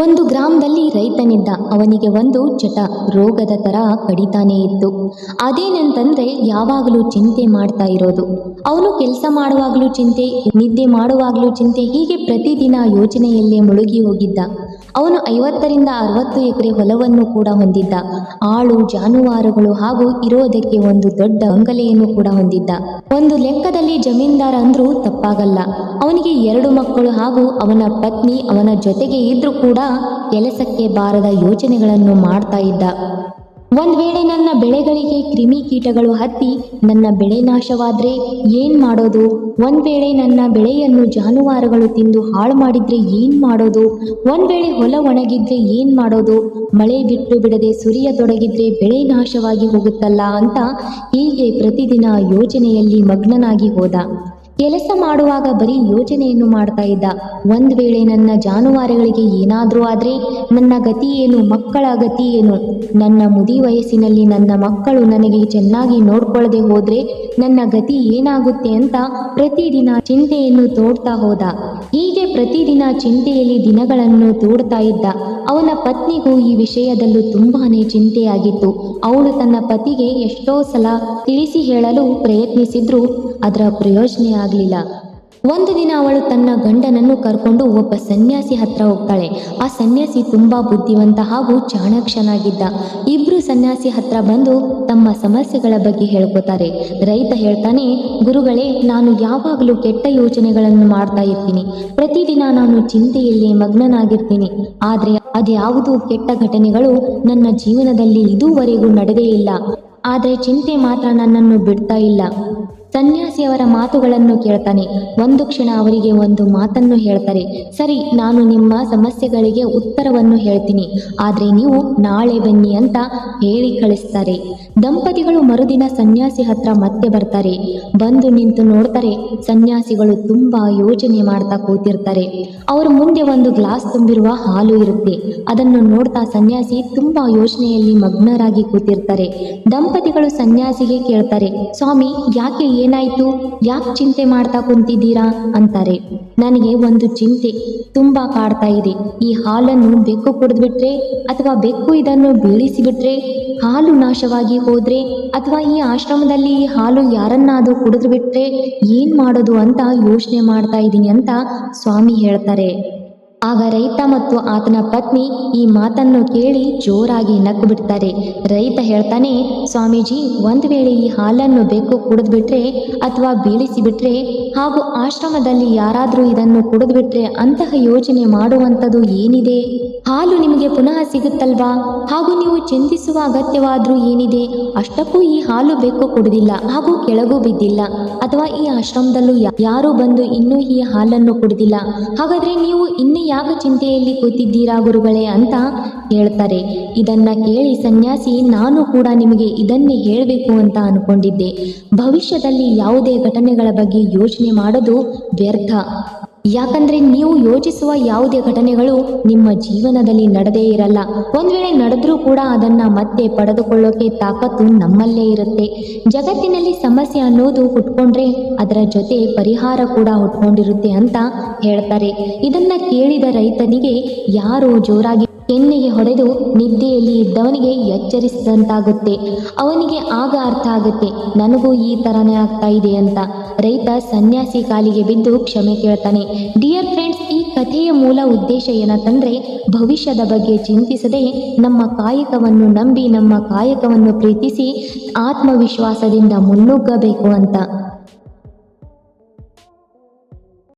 ಒಂದು ಗ್ರಾಮದಲ್ಲಿ ರೈತನಿದ್ದ ಅವನಿಗೆ ಒಂದು ಚಟ ರೋಗದ ತರ ಕಡಿತಾನೇ ಇತ್ತು. ಅದೇನಂತಂದ್ರೆ ಯಾವಾಗಲೂ ಚಿಂತೆ ಮಾಡ್ತಾ ಇರೋದು. ಅವನು ಕೆಲಸ ಮಾಡುವಾಗಲೂ ಚಿಂತೆ, ನಿದ್ದೆ ಮಾಡುವಾಗಲೂ ಚಿಂತೆ ಹೀಗೆ ಪ್ರತಿದಿನ ಯೋಚನೆಯಲ್ಲೇ ಮುಳುಗಿ ಹೋಗಿದ್ದ. ಅವನು ಐವತ್ತರಿಂದ ಅರವತ್ತು ಎಕರೆ ಹೊಲವನ್ನು ಕೂಡ ಹೊಂದಿದ್ದ. ಆಳು, ಜಾನುವಾರುಗಳು ಹಾಗೂ ಇರೋದಕ್ಕೆ ಒಂದು ದೊಡ್ಡ ಅಂಗಲೆಯನ್ನು ಕೂಡ ಹೊಂದಿದ್ದ. ಒಂದು ಲೆಕ್ಕದಲ್ಲಿ ಜಮೀನ್ದಾರ ಅಂದ್ರೂ ತಪ್ಪಾಗಲ್ಲ. ಅವನಿಗೆ ಎರಡು ಮಕ್ಕಳು ಹಾಗೂ ಅವನ ಪತ್ನಿ ಅವನ ಜೊತೆಗೆ ಇದ್ರೂ ಕೂಡ ಕೆಲಸಕ್ಕೆ ಬಾರದ ಯೋಚನೆಗಳನ್ನು ಮಾಡ್ತಾ ಇದ್ದ. ಒಂದ್ ವೇಳೆ ನನ್ನ ಬೆಳೆಗಳಿಗೆ ಕ್ರಿಮಿ ಕೀಟಗಳು ಹತ್ತಿ ನನ್ನ ಬೆಳೆ ನಾಶವಾದ್ರೆ ಏನ್ ಮಾಡೋದು? ಒಂದ್ ವೇಳೆ ನನ್ನ ಬೆಳೆಯನ್ನು ಜಾನುವಾರುಗಳು ತಿಂದು ಹಾಳು ಮಾಡಿದ್ರೆ ಏನ್ ಮಾಡೋದು? ಒಂದ್ ವೇಳೆ ಹೊಲ ಒಣಗಿದ್ರೆ ಏನ್ ಮಾಡೋದು? ಮಳೆ ಬಿಟ್ಟು ಬಿಡದೆ ಸುರಿಯತೊಡಗಿದ್ರೆ ಬೆಳೆ ನಾಶವಾಗಿ ಹೋಗುತ್ತಲ್ಲ ಅಂತ ಹೀಗೆ ಪ್ರತಿದಿನ ಯೋಚನೆಯಲ್ಲಿ ಮಗ್ನನಾಗಿ ಹೋದ. ಕೆಲಸ ಮಾಡುವಾಗ ಬರೀ ಯೋಚನೆಯನ್ನು ಮಾಡ್ತಾ ಇದ್ದ. ಒಂದ್ ವೇಳೆ ನನ್ನ ಜಾನುವಾರುಗಳಿಗೆ ಏನಾದರೂ ಆದ್ರೆ ನನ್ನ ಗತಿ ಏನು, ಮಕ್ಕಳ ಗತಿ ಏನು? ನನ್ನ ಮುದಿ ವಯಸ್ಸಿನಲ್ಲಿ ನನ್ನ ಮಕ್ಕಳು ನನಗೆ ಚೆನ್ನಾಗಿ ನೋಡ್ಕೊಳ್ಳದೆ ಹೋದ್ರೆ ನನ್ನ ಗತಿ ಏನಾಗುತ್ತೆ ಅಂತ ಪ್ರತಿದಿನ ಚಿಂತೆಯನ್ನು ತೋಡ್ತಾ ಹೋದ. ಹೀಗೆ ಪ್ರತಿದಿನ ಚಿಂತೆಯಲ್ಲಿ ದಿನಗಳನ್ನು ತೋಡ್ತಾ ಇದ್ದ. ಅವನ ಪತ್ನಿಗೂ ಈ ವಿಷಯದಲ್ಲೂ ತುಂಬಾನೇ ಚಿಂತೆಯಾಗಿತ್ತು. ಅವಳು ತನ್ನ ಪತಿಗೆ ಎಷ್ಟೋ ಸಲ ತಿಳಿಸಿ ಹೇಳಲು ಪ್ರಯತ್ನಿಸಿದ್ರು. ಅದರ ಪ್ರಯೋಜನ ಆಗಲಿಲ್ಲ. ಒಂದು ದಿನ ಅವಳು ತನ್ನ ಗಂಡನನ್ನು ಕರ್ಕೊಂಡು ಒಬ್ಬ ಸನ್ಯಾಸಿ ಹತ್ರ ಹೋಗ್ತಾಳೆ. ಆ ಸನ್ಯಾಸಿ ತುಂಬಾ ಬುದ್ಧಿವಂತ ಹಾಗೂ ಚಾಣಾಕ್ಷನಾಗಿದ್ದ ಇಬ್ರು ಸನ್ಯಾಸಿ ಹತ್ರ ಬಂದು ತಮ್ಮ ಸಮಸ್ಯೆಗಳ ಬಗ್ಗೆ ಹೇಳ್ಕೊತಾರೆ. ರೈತ ಹೇಳ್ತಾನೆ, ಗುರುಗಳೇ, ನಾನು ಯಾವಾಗಲೂ ಕೆಟ್ಟ ಯೋಚನೆಗಳನ್ನು ಮಾಡ್ತಾ ಇರ್ತೀನಿ. ಪ್ರತಿದಿನ ನಾನು ಚಿಂತೆಯಲ್ಲಿ ಮಗ್ನನಾಗಿರ್ತೀನಿ. ಆದ್ರೆ ಅದ್ಯಾವುದು ಕೆಟ್ಟ ಘಟನೆಗಳು ನನ್ನ ಜೀವನದಲ್ಲಿ ಇದುವರೆಗೂ ನಡೆದೇ ಇಲ್ಲ. ಆದರೆ ಚಿಂತೆ ಮಾತ್ರ ನನ್ನನ್ನು ಬಿಡ್ತಾ ಇಲ್ಲ. ಸನ್ಯಾಸಿಯವರ ಮಾತುಗಳನ್ನು ಕೇಳ್ತಾನೆ. ಒಂದು ಕ್ಷಣ ಅವರಿಗೆ ಒಂದು ಮಾತನ್ನು ಹೇಳ್ತಾರೆ. ಸರಿ, ನಾನು ನಿಮ್ಮ ಸಮಸ್ಯೆಗಳಿಗೆ ಉತ್ತರವನ್ನು ಹೇಳ್ತೀನಿ. ಆದರೆ ನೀವು ನಾಳೆ ಬನ್ನಿ ಅಂತ ಹೇಳಿ ಕಳಿಸ್ತಾರೆ. ದಂಪತಿಗಳು ಮರುದಿನ ಸನ್ಯಾಸಿ ಹತ್ರ ಮತ್ತೆ ಬರ್ತಾರೆ. ಬಂದು ನಿಂತು ನೋಡ್ತಾರೆ, ಸನ್ಯಾಸಿಗಳು ತುಂಬಾ ಯೋಚನೆ ಮಾಡ್ತಾ ಕೂತಿರ್ತಾರೆ. ಅವರ ಮುಂದೆ ಒಂದು ಗ್ಲಾಸ್ ತುಂಬಿರುವ ಹಾಲು ಇರುತ್ತೆ. ಅದನ್ನು ನೋಡ್ತಾ ಸನ್ಯಾಸಿ ತುಂಬಾ ಯೋಚನೆಯಲ್ಲಿ ಮಗ್ನರಾಗಿ ಕೂತಿರ್ತಾರೆ. ದಂಪತಿಗಳು ಸನ್ಯಾಸಿಗೆ ಕೇಳ್ತಾರೆ, ಸ್ವಾಮಿ, ಯಾಕೆ ಏನಾಯ್ತು? ಯಾಕೆ ಚಿಂತೆ ಮಾಡ್ತಾ ಕುಂತಿದ್ದೀರಾ? ಅಂತಾರೆ. ನನಗೆ ಒಂದು ಚಿಂತೆ ತುಂಬಾ ಕಾಡ್ತಾ ಇದೆ. ಈ ಹಾಲನ್ನು ಬೆಕ್ಕು ಕುಡಿದ್ಬಿಟ್ರೆ ಅಥವಾ ಬೆಕ್ಕು ಇದನ್ನು ಬೀಳಿಸಿಬಿಟ್ರೆ, ಹಾಲು ನಾಶವಾಗಿ ಹೋದ್ರೆ ಅಥವಾ ಈ ಆಶ್ರಮದಲ್ಲಿ ಈ ಹಾಲು ಯಾರನ್ನಾದರೂ ಕುಡಿದು ಬಿಟ್ರೆ ಏನ್ ಮಾಡೋದು ಅಂತ ಯೋಚನೆ ಮಾಡ್ತಾ ಇದ್ದೀನಿ ಅಂತ ಸ್ವಾಮಿ ಹೇಳ್ತಾರೆ. ಆಗ ರೈತ ಮತ್ತು ಆತನ ಪತ್ನಿ ಈ ಮಾತನ್ನು ಕೇಳಿ ಜೋರಾಗಿ ನಕ್ಕು ಬಿಡ್ತಾರೆ ರೈತ ಹೇಳ್ತಾನೆ, ಸ್ವಾಮೀಜಿ, ಒಂದು ವೇಳೆ ಈ ಹಾಲನ್ನು ಬೆಕ್ಕು ಕುಡಿದ್ಬಿಟ್ರೆ ಅಥವಾ ಬೀಳಿಸಿಬಿಟ್ರೆ ಹಾಗೂ ಆಶ್ರಮದಲ್ಲಿ ಯಾರಾದರೂ ಇದನ್ನು ಕುಡಿದ್ಬಿಟ್ರೆ ಅಂತಹ ಯೋಚನೆ ಮಾಡುವಂಥದ್ದು ಏನಿದೆ? ಹಾಲು ನಿಮಗೆ ಪುನಃ ಸಿಗುತ್ತಲ್ವಾ? ಹಾಗೂ ನೀವು ಚಿಂತಿಸುವ ಅಗತ್ಯವಾದರೂ ಏನಿದೆ, ಅಷ್ಟಕ್ಕೂ ಈ ಹಾಲು ಬೆಕ್ಕು ಕುಡಿದಿಲ್ಲ, ಹಾಗೂ ಕೆಳಗೂ ಬಿದ್ದಿಲ್ಲ. ಅಥವಾ ಈ ಆಶ್ರಮದಲ್ಲೂ ಯಾರು ಬಂದು ಇನ್ನೂ ಈ ಹಾಲನ್ನು ಕುಡಿದಿಲ್ಲ. ಹಾಗಾದ್ರೆ ನೀವು ಇನ್ನು ಯಾವ ಚಿಂತೆಯಲ್ಲಿ ಕೂತಿದ್ದೀರಾ ಗುರುಗಳೇ ಅಂತ ಹೇಳ್ತಾರೆ. ಇದನ್ನ ಕೇಳಿ ಸನ್ಯಾಸಿ, ನಾನು ಕೂಡ ನಿಮಗೆ ಇದನ್ನೇ ಹೇಳಬೇಕು ಅಂತ ಅನ್ಕೊಂಡಿದ್ದೆ. ಭವಿಷ್ಯದಲ್ಲಿ ಯಾವುದೇ ಘಟನೆಗಳ ಬಗ್ಗೆ ಯೋಚನೆ ಮಾಡೋದು ವ್ಯರ್ಥ. ಯಾಕಂದ್ರೆ ನೀವು ಯೋಚಿಸುವ ಯಾವುದೇ ಘಟನೆಗಳು ನಿಮ್ಮ ಜೀವನದಲ್ಲಿ ನಡೆದೇ ಇರಲ್ಲ. ಒಂದ್ ವೇಳೆ ನಡೆದ್ರೂ ಕೂಡ ಅದನ್ನ ಮತ್ತೆ ಪಡೆದುಕೊಳ್ಳೋಕೆ ತಾಕತ್ತು ನಮ್ಮಲ್ಲೇ ಇರುತ್ತೆ. ಜಗತ್ತಿನಲ್ಲಿ ಸಮಸ್ಯೆ ಅನ್ನೋದು ಹುಟ್ಕೊಂಡ್ರೆ ಅದರ ಜೊತೆ ಪರಿಹಾರ ಕೂಡ ಹುಟ್ಕೊಂಡಿರುತ್ತೆ ಅಂತ ಹೇಳ್ತಾರೆ. ಇದನ್ನ ಕೇಳಿದ ರೈತನಿಗೆ ಯಾರು ಜೋರಾಗಿ ಕೆನ್ನೆಗೆ ಹೊಡೆದು ನಿದ್ದೆಯಲ್ಲಿ ಇದ್ದವನಿಗೆ ಎಚ್ಚರಿಸಿದಂತಾಗುತ್ತೆ. ಅವನಿಗೆ ಆಗ ಅರ್ಥ ಆಗುತ್ತೆ, ನನಗೂ ಈ ಥರನೇ ಆಗ್ತಾ ಇದೆ ಅಂತ. ರೈತ ಸನ್ಯಾಸಿ ಕಾಲಿಗೆ ಬಿದ್ದು ಕ್ಷಮೆ ಕೇಳ್ತಾನೆ. ಡಿಯರ್ ಫ್ರೆಂಡ್ಸ್ ಈ ಕಥೆಯ ಮೂಲ ಉದ್ದೇಶ ಏನಂತಂದ್ರೆ, ಭವಿಷ್ಯದ ಬಗ್ಗೆ ಚಿಂತಿಸದೆ ನಮ್ಮ ಕಾಯಕವನ್ನು ನಂಬಿ ನಮ್ಮ ಕಾಯಕವನ್ನು ಪ್ರೀತಿಸಿ ಆತ್ಮವಿಶ್ವಾಸದಿಂದ ಮುನ್ನುಗ್ಗಬೇಕು ಅಂತ.